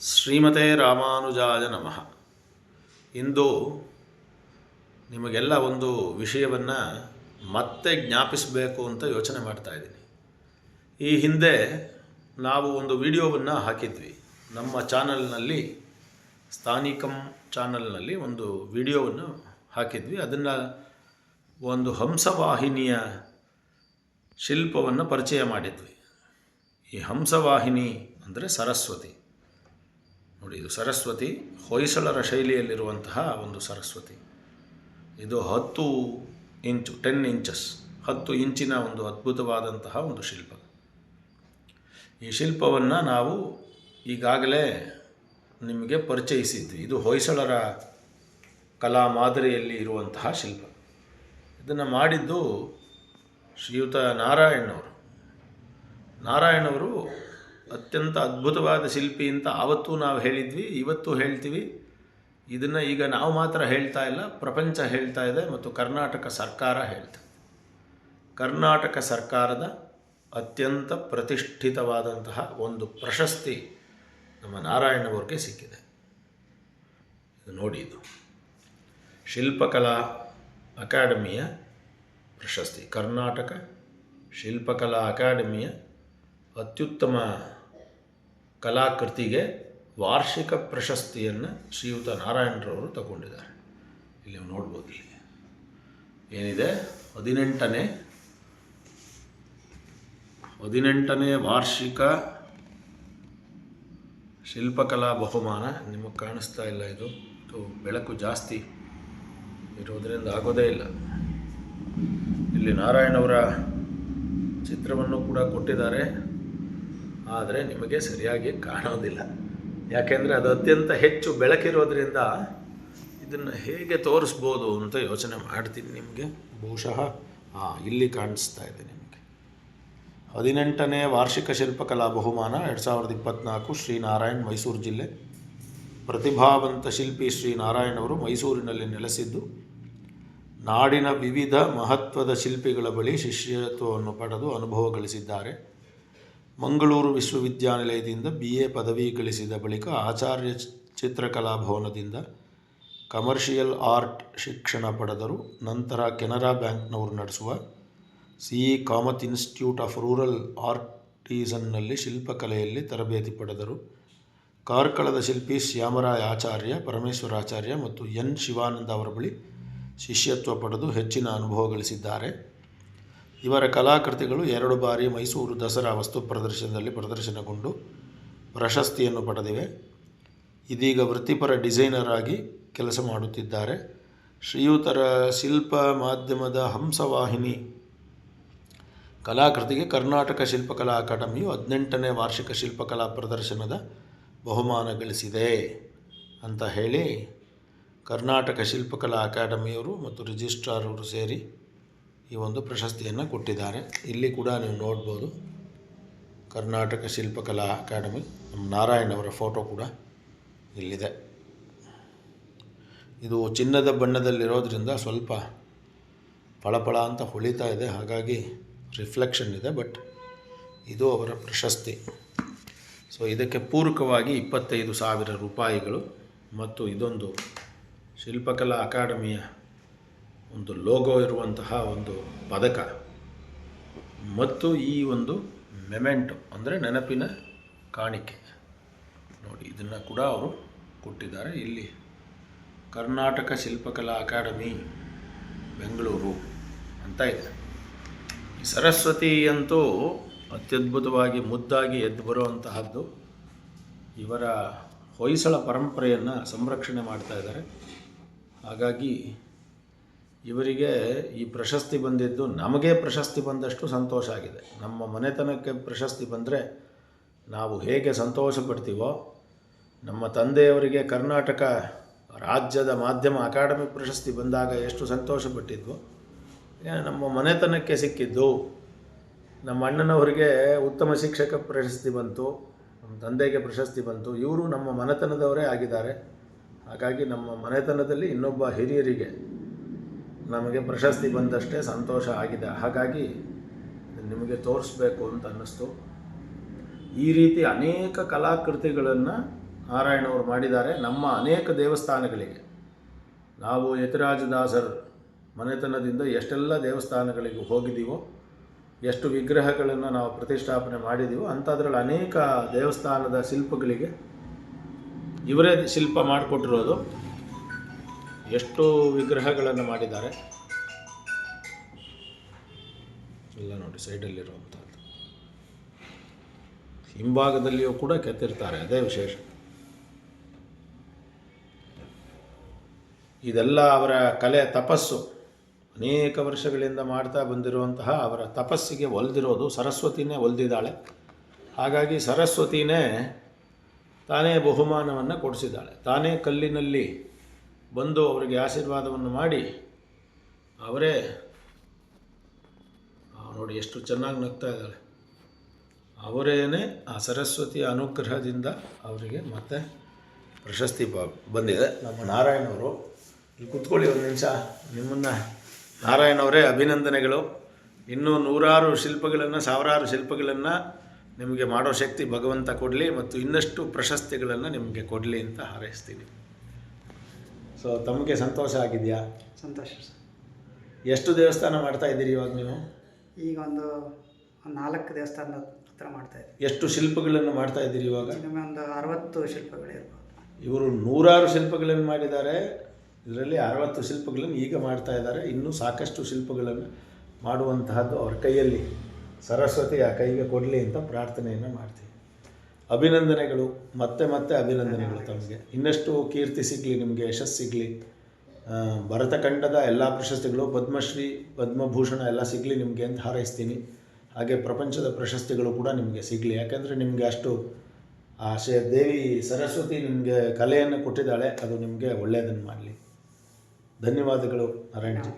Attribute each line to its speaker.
Speaker 1: ಶ್ರೀಮತೆ ರಾಮಾನುಜಾಯ ನಮಃ. ಇಂದು ನಿಮಗೆಲ್ಲ ಒಂದು ವಿಷಯವನ್ನು ಮತ್ತೆ ಜ್ಞಾಪಿಸಬೇಕು ಅಂತ ಯೋಚನೆ ಮಾಡ್ತಾ ಇದ್ದೀನಿ. ಈ ಹಿಂದೆ ನಾವು ಒಂದು ವಿಡಿಯೋವನ್ನು ಹಾಕಿದ್ವಿ. ನಮ್ಮ ಚಾನಲ್ನಲ್ಲಿ, ಸ್ಥಾನಿಕಂ ಚಾನಲ್ನಲ್ಲಿ ಒಂದು ವಿಡಿಯೋವನ್ನು ಹಾಕಿದ್ವಿ. ಅದನ್ನು ಒಂದು ಹಂಸವಾಹಿನಿಯ ಶಿಲ್ಪವನ್ನು ಪರಿಚಯ ಮಾಡಿದ್ವಿ. ಈ ಹಂಸವಾಹಿನಿ ಅಂದರೆ ಸರಸ್ವತಿ. ನೋಡಿ, ಇದು ಸರಸ್ವತಿ ಹೊಯ್ಸಳರ ಶೈಲಿಯಲ್ಲಿರುವಂತಹ ಒಂದು ಸರಸ್ವತಿ. ಇದು ಹತ್ತು ಇಂಚು ಟೆನ್ ಇಂಚಸ್ ಹತ್ತು ಇಂಚಿನ ಒಂದು ಅದ್ಭುತವಾದಂತಹ ಒಂದು ಶಿಲ್ಪ. ಈ ಶಿಲ್ಪವನ್ನು ನಾವು ಈಗಾಗಲೇ ನಿಮಗೆ ಪರಿಚಯಿಸಿದ್ವಿ. ಇದು ಹೊಯ್ಸಳರ ಕಲಾ ಮಾದರಿಯಲ್ಲಿ ಇರುವಂತಹ ಶಿಲ್ಪ. ಇದನ್ನು ಮಾಡಿದ್ದು ಶ್ರೀಯುತ ನಾರಾಯಣವರು ನಾರಾಯಣವರು ಅತ್ಯಂತ ಅದ್ಭುತವಾದ ಶಿಲ್ಪಿ ಅಂತ ಆವತ್ತೂ ನಾವು ಹೇಳಿದ್ವಿ, ಇವತ್ತು ಹೇಳ್ತೀವಿ. ಇದನ್ನು ಈಗ ನಾವು ಮಾತ್ರ ಹೇಳ್ತಾ ಇಲ್ಲ, ಪ್ರಪಂಚ ಹೇಳ್ತಾ ಇದೆ ಮತ್ತು ಕರ್ನಾಟಕ ಸರ್ಕಾರ ಹೇಳ್ತಾ ಕರ್ನಾಟಕ ಸರ್ಕಾರದ ಅತ್ಯಂತ ಪ್ರತಿಷ್ಠಿತವಾದಂತಹ ಒಂದು ಪ್ರಶಸ್ತಿ ನಮ್ಮ ನಾರಾಯಣವ್ರಿಗೆ ಸಿಕ್ಕಿದೆ. ನೋಡಿ ಇದು. ಶಿಲ್ಪಕಲಾ ಅಕಾಡೆಮಿಯ ಪ್ರಶಸ್ತಿ. ಕರ್ನಾಟಕ ಶಿಲ್ಪಕಲಾ ಅಕಾಡೆಮಿಯ ಅತ್ಯುತ್ತಮ ಕಲಾಕೃತಿಗೆ ವಾರ್ಷಿಕ ಪ್ರಶಸ್ತಿಯನ್ನು ಶ್ರೀಯುತ ನಾರಾಯಣರವರು ತಗೊಂಡಿದ್ದಾರೆ. ಇಲ್ಲಿ ನೀವು ನೋಡ್ಬೋದು ಇಲ್ಲಿ. ಏನಿದೆ? ಹದಿನೆಂಟನೇ ಹದಿನೆಂಟನೇ ವಾರ್ಷಿಕ ಶಿಲ್ಪಕಲಾ ಬಹುಮಾನ. ನಿಮಗೆ ಕಾಣಿಸ್ತಾ ಇಲ್ಲ ಇದು? ಇದು ಬೆಳಕು ಜಾಸ್ತಿ ಇರೋದರಿಂದ ಆಗೋದೇ ಇಲ್ಲ. ಇಲ್ಲಿ ನಾರಾಯಣವರ ಚಿತ್ರವನ್ನು ಕೂಡ ಕೊಟ್ಟಿದ್ದಾರೆ. ಆದರೆ ನಿಮಗೆ ಸರಿಯಾಗಿ ಕಾಣೋದಿಲ್ಲ. ಯಾಕೆಂದರೆ ಅದು ಅತ್ಯಂತ ಹೆಚ್ಚು ಬೆಳಕಿರೋದ್ರಿಂದ ಇದನ್ನು ಹೇಗೆ ತೋರಿಸ್ಬೋದು ಅಂತ ಯೋಚನೆ ಮಾಡ್ತೀನಿ ನಿಮಗೆ. ಬಹುಶಃ ಹಾಂ ಇಲ್ಲಿ ಕಾಣಿಸ್ತಾ ಇದೆ ನಿಮಗೆ. ಹದಿನೆಂಟನೇ ವಾರ್ಷಿಕ ಶಿಲ್ಪಕಲಾ ಬಹುಮಾನ ಎರಡು ಸಾವಿರದ ಇಪ್ಪತ್ತ್ನಾಲ್ಕು ಶ್ರೀನಾರಾಯಣ್ ಮೈಸೂರು ಜಿಲ್ಲೆ. ಪ್ರತಿಭಾವಂತ ಶಿಲ್ಪಿ ಶ್ರೀ ನಾರಾಯಣ್ ಅವರು ಮೈಸೂರಿನಲ್ಲಿ ನೆಲೆಸಿದ್ದು, ನಾಡಿನ ವಿವಿಧ ಮಹತ್ವದ ಶಿಲ್ಪಿಗಳ ಬಳಿ ಶಿಷ್ಯತ್ವವನ್ನು ಪಡೆದು ಅನುಭವ ಗಳಿಸಿದ್ದಾರೆ. ಮಂಗಳೂರು ವಿಶ್ವವಿದ್ಯಾನಿಲಯದಿಂದ ಬಿ ಎ ಪದವಿ ಗಳಿಸಿದ ಬಳಿಕ ಆಚಾರ್ಯ ಚಿತ್ರಕಲಾ ಭವನದಿಂದ ಕಮರ್ಷಿಯಲ್ ಆರ್ಟ್ ಶಿಕ್ಷಣ ಪಡೆದರು. ನಂತರ ಕೆನರಾ ಬ್ಯಾಂಕ್ನವರು ನಡೆಸುವ C E Kamath institute of rural ಆರ್ಟಿಸನ್ನಲ್ಲಿ ಶಿಲ್ಪಕಲೆಯಲ್ಲಿ ತರಬೇತಿ ಪಡೆದರು. ಕಾರ್ಕಳದ ಶಿಲ್ಪಿ ಶ್ಯಾಮರಾಯ ಆಚಾರ್ಯ ಪರಮೇಶ್ವರಾಚಾರ್ಯ ಮತ್ತು ಎನ್ ಶಿವಾನಂದ ಅವರ ಬಳಿ ಶಿಷ್ಯತ್ವ ಪಡೆದು ಹೆಚ್ಚಿನ ಅನುಭವ ಗಳಿಸಿದ್ದಾರೆ. ಇವರ ಕಲಾಕೃತಿಗಳು ಎರಡು ಬಾರಿ ಮೈಸೂರು ದಸರಾ ವಸ್ತು ಪ್ರದರ್ಶನದಲ್ಲಿ ಪ್ರದರ್ಶನಗೊಂಡು ಪ್ರಶಸ್ತಿಯನ್ನು ಪಡೆದಿವೆ. ಇದೀಗ ವೃತ್ತಿಪರ ಡಿಸೈನರ್ ಆಗಿ ಕೆಲಸ ಮಾಡುತ್ತಿದ್ದಾರೆ. ಶ್ರೀಯುತರ ಶಿಲ್ಪ ಮಾಧ್ಯಮದ ಹಂಸವಾಹಿನಿ. ಕಲಾಕೃತಿಗೆ ಕರ್ನಾಟಕ ಶಿಲ್ಪಕಲಾ ಅಕಾಡೆಮಿಯು ಹದಿನೆಂಟನೇ ವಾರ್ಷಿಕ ಶಿಲ್ಪಕಲಾ ಪ್ರದರ್ಶನದ ಬಹುಮಾನ ಗಳಿಸಿದೆ ಅಂತ ಹೇಳಿ ಕರ್ನಾಟಕ ಶಿಲ್ಪಕಲಾ ಅಕಾಡೆಮಿಯವರು ಮತ್ತು ರಿಜಿಸ್ಟ್ರಾರ್ ಅವರು ಸೇರಿ ಈ ಒಂದು ಪ್ರಶಸ್ತಿಯನ್ನು ಕೊಟ್ಟಿದ್ದಾರೆ. ಇಲ್ಲಿ ಕೂಡ ನೀವು ನೋಡ್ಬೋದು ಕರ್ನಾಟಕ ಶಿಲ್ಪಕಲಾ ಅಕಾಡೆಮಿ, ನಮ್ಮ ನಾರಾಯಣ್ ಅವರ ಫೋಟೋ ಕೂಡ ಇಲ್ಲಿದೆ. ಇದು ಚಿನ್ನದ ಬಣ್ಣದಲ್ಲಿರೋದ್ರಿಂದ ಸ್ವಲ್ಪ ಫಳಫಳ ಅಂತ ಹೊಳಿತಾ ಇದೆ. ಹಾಗಾಗಿ ರಿಫ್ಲೆಕ್ಷನ್ ಇದೆ, ಬಟ್ ಇದು ಅವರ ಪ್ರಶಸ್ತಿ. ಸೊ, ಇದಕ್ಕೆ ಪೂರಕವಾಗಿ ಇಪ್ಪತ್ತೈದು ಸಾವಿರ ರೂಪಾಯಿಗಳು ಮತ್ತು ಇದೊಂದು ಶಿಲ್ಪಕಲಾ ಅಕಾಡೆಮಿಯ ಒಂದು ಲೋಗೋ ಇರುವಂತಹ ಒಂದು ಪದಕ. ಮತ್ತು ಈ ಒಂದು ಮೆಮೆಂಟ್ ಅಂದರೆ ನೆನಪಿನ ಕಾಣಿಕೆ. ನೋಡಿ, ಇದನ್ನು ಕೂಡ ಅವರು ಕೊಟ್ಟಿದ್ದಾರೆ. ಇಲ್ಲಿ ಕರ್ನಾಟಕ ಶಿಲ್ಪಕಲಾ ಅಕಾಡೆಮಿ, ಬೆಂಗಳೂರು ಅಂತ ಇದೆ. ಈ ಸರಸ್ವತಿ ಅಂತೂ ಅತ್ಯದ್ಭುತವಾಗಿ ಮುದ್ದಾಗಿ ಎದ್ದು ಬರುವಂತಹದ್ದು. ಇವರ ಹೊಯ್ಸಳ ಪರಂಪರೆಯನ್ನು ಸಂರಕ್ಷಣೆ ಮಾಡ್ತಾ ಇದ್ದಾರೆ. ಹಾಗಾಗಿ ಇವರಿಗೆ ಈ ಪ್ರಶಸ್ತಿ ಬಂದಿದ್ದು ನಮಗೆ ಪ್ರಶಸ್ತಿ ಬಂದಷ್ಟು ಸಂತೋಷ ಆಗಿದೆ. ನಮ್ಮ ಮನೆತನಕ್ಕೆ ಪ್ರಶಸ್ತಿ ಬಂದರೆ ನಾವು ಹೇಗೆ ಸಂತೋಷ ಪಡ್ತೀವೋ ನಮ್ಮ ತಂದೆಯವರಿಗೆ ಕರ್ನಾಟಕ ರಾಜ್ಯದ ಮಾಧ್ಯಮ ಅಕಾಡೆಮಿ ಪ್ರಶಸ್ತಿ ಬಂದಾಗ ಎಷ್ಟು ಸಂತೋಷ ಪಟ್ಟಿದ್ವೋ ನಮ್ಮ ಮನೆತನಕ್ಕೆ ಸಿಕ್ಕಿದ್ದು, ನಮ್ಮ ಅಣ್ಣನವರಿಗೆ ಉತ್ತಮ ಶಿಕ್ಷಕ ಪ್ರಶಸ್ತಿ ಬಂತು, ನಮ್ಮ ತಂದೆಗೆ ಪ್ರಶಸ್ತಿ ಬಂತು, ಇವರು ನಮ್ಮ ಮನೆತನದವರೇ ಆಗಿದ್ದಾರೆ. ಹಾಗಾಗಿ ನಮ್ಮ ಮನೆತನದಲ್ಲಿ ಇನ್ನೊಬ್ಬ ಹಿರಿಯರಿಗೆ ನಮಗೆ ಪ್ರಶಸ್ತಿ ಬಂದಷ್ಟೇ ಸಂತೋಷ ಆಗಿದೆ. ಹಾಗಾಗಿ ನಿಮಗೆ ತೋರಿಸ್ಬೇಕು ಅಂತ ಅನ್ನಿಸ್ತು. ಈ ರೀತಿ ಅನೇಕ ಕಲಾಕೃತಿಗಳನ್ನು ನಾರಾಯಣವರು ಮಾಡಿದ್ದಾರೆ ನಮ್ಮ ಅನೇಕ ದೇವಸ್ಥಾನಗಳಿಗೆ. ನಾವು ಯತಿರಾಜದಾಸರು ಮನೆತನದಿಂದ ಎಷ್ಟೆಲ್ಲ ದೇವಸ್ಥಾನಗಳಿಗೆ ಹೋಗಿದ್ದೀವೋ, ಎಷ್ಟು ವಿಗ್ರಹಗಳನ್ನು ನಾವು ಪ್ರತಿಷ್ಠಾಪನೆ ಮಾಡಿದ್ದೀವೋ, ಅಂಥದ್ರಲ್ಲಿ ಅನೇಕ ದೇವಸ್ಥಾನದ ಶಿಲ್ಪಗಳಿಗೆ ಇವರೇ ಶಿಲ್ಪ ಮಾಡಿಕೊಟ್ಟಿರೋದು. ಎಷ್ಟು ವಿಗ್ರಹಗಳನ್ನು ಮಾಡಿದ್ದಾರೆ. ಎಲ್ಲ ನೋಡಿ ಸೈಡಲ್ಲಿರುವಂಥದ್ದು ಹಿಂಭಾಗದಲ್ಲಿಯೂ ಕೂಡ ಕೆತ್ತಿರ್ತಾರೆ, ಅದೇ ವಿಶೇಷ. ಇದೆಲ್ಲ ಅವರ ಕಲೆ, ತಪಸ್ಸು. ಅನೇಕ ವರ್ಷಗಳಿಂದ ಮಾಡ್ತಾ ಬಂದಿರುವಂತಹ ಅವರ ತಪಸ್ಸಿಗೆ ಒಲ್ದಿರೋದು ಸರಸ್ವತಿನೇ ಒಲ್ದಿದ್ದಾಳೆ. ಹಾಗಾಗಿ ಸರಸ್ವತಿನೇ ತಾನೇ ಬಹುಮಾನವನ್ನು ಕೊಡಿಸಿದ್ದಾಳೆ. ತಾನೇ ಕಲ್ಲಿನಲ್ಲಿ ಬಂದು ಅವರಿಗೆ ಆಶೀರ್ವಾದವನ್ನು ಮಾಡಿ ಅವರೇ ನೋಡಿ ಎಷ್ಟು ಚೆನ್ನಾಗಿ ನಗ್ತಾ ಇದ್ದಾಳೆ. ಅವರೇನೇ ಆ ಸರಸ್ವತಿಯ ಅನುಗ್ರಹದಿಂದ ಅವರಿಗೆ ಮತ್ತೆ ಪ್ರಶಸ್ತಿ ಬಂದಿದೆ. ನಮ್ಮ ನಾರಾಯಣವರು, ಇಲ್ಲಿ ಕುತ್ಕೊಳ್ಳಿ ಒಂದು ನಿಮಿಷ. ನಿಮ್ಮನ್ನು ನಾರಾಯಣವರೇ ಅಭಿನಂದನೆಗಳು. ಇನ್ನೂ ನೂರಾರು ಶಿಲ್ಪಗಳನ್ನು, ಸಾವಿರಾರು ಶಿಲ್ಪಗಳನ್ನು ನಿಮಗೆ ಮಾಡೋ ಶಕ್ತಿ ಭಗವಂತ ಕೊಡಲಿ ಮತ್ತು ಇನ್ನಷ್ಟು ಪ್ರಶಸ್ತಿಗಳನ್ನು ನಿಮಗೆ ಕೊಡಲಿ ಅಂತ ಹಾರೈಸ್ತೀನಿ. ಸೊ ತಮಗೆ ಸಂತೋಷ ಆಗಿದೆಯಾ?
Speaker 2: ಸಂತೋಷ ಸರ್.
Speaker 1: ಎಷ್ಟು ದೇವಸ್ಥಾನ ಮಾಡ್ತಾ ಇದ್ದೀರಿ ಇವಾಗ ನೀವು?
Speaker 2: ಈಗ ಒಂದು ನಾಲ್ಕು ದೇವಸ್ಥಾನದ ಹತ್ರ ಮಾಡ್ತಾ ಇದ್ದೀವಿ.
Speaker 1: ಎಷ್ಟು ಶಿಲ್ಪಗಳನ್ನು ಮಾಡ್ತಾ ಇದ್ದೀರಿ ಇವಾಗ?
Speaker 2: ನಿಮಗೆ ಒಂದು ಅರವತ್ತು ಶಿಲ್ಪಗಳಿರ್ಬೋದು
Speaker 1: ಇವರು ನೂರಾರು ಶಿಲ್ಪಗಳನ್ನು ಮಾಡಿದ್ದಾರೆ. ಇದರಲ್ಲಿ ಅರವತ್ತು ಶಿಲ್ಪಗಳನ್ನು ಈಗ ಮಾಡ್ತಾ ಇದ್ದಾರೆ. ಇನ್ನೂ ಸಾಕಷ್ಟು ಶಿಲ್ಪಗಳನ್ನು ಮಾಡುವಂತಹದ್ದು ಅವ್ರ ಕೈಯಲ್ಲಿ. ಸರಸ್ವತಿ ಆ ಕೈಗೆ ಕೊಡಲಿ ಅಂತ ಪ್ರಾರ್ಥನೆಯನ್ನು ಮಾಡ್ತೀವಿ. ಅಭಿನಂದನೆಗಳು, ಮತ್ತೆ ಮತ್ತೆ ಅಭಿನಂದನೆಗಳು ತಮಗೆ. ಇನ್ನಷ್ಟು ಕೀರ್ತಿ ಸಿಗಲಿ, ನಿಮಗೆ ಯಶಸ್ಸು ಸಿಗಲಿ. ಭರತಖಂಡದ ಎಲ್ಲ ಪ್ರಶಸ್ತಿಗಳು, ಪದ್ಮಶ್ರೀ, ಪದ್ಮಭೂಷಣ ಎಲ್ಲ ಸಿಗಲಿ ನಿಮಗೆ ಅಂತ ಹಾರೈಸ್ತೀನಿ. ಹಾಗೆ ಪ್ರಪಂಚದ ಪ್ರಶಸ್ತಿಗಳು ಕೂಡ ನಿಮಗೆ ಸಿಗಲಿ. ಯಾಕೆಂದರೆ ನಿಮಗೆ ಅಷ್ಟು ಆ ಶೇ ದೇವಿ ಸರಸ್ವತಿ ನಿಮಗೆ ಕಲೆಯನ್ನು ಕೊಟ್ಟಿದ್ದಾಳೆ, ಅದು ನಿಮಗೆ ಒಳ್ಳೆಯದನ್ನು ಮಾಡಲಿ. ಧನ್ಯವಾದಗಳು ನಾರಾಯಣಜಿ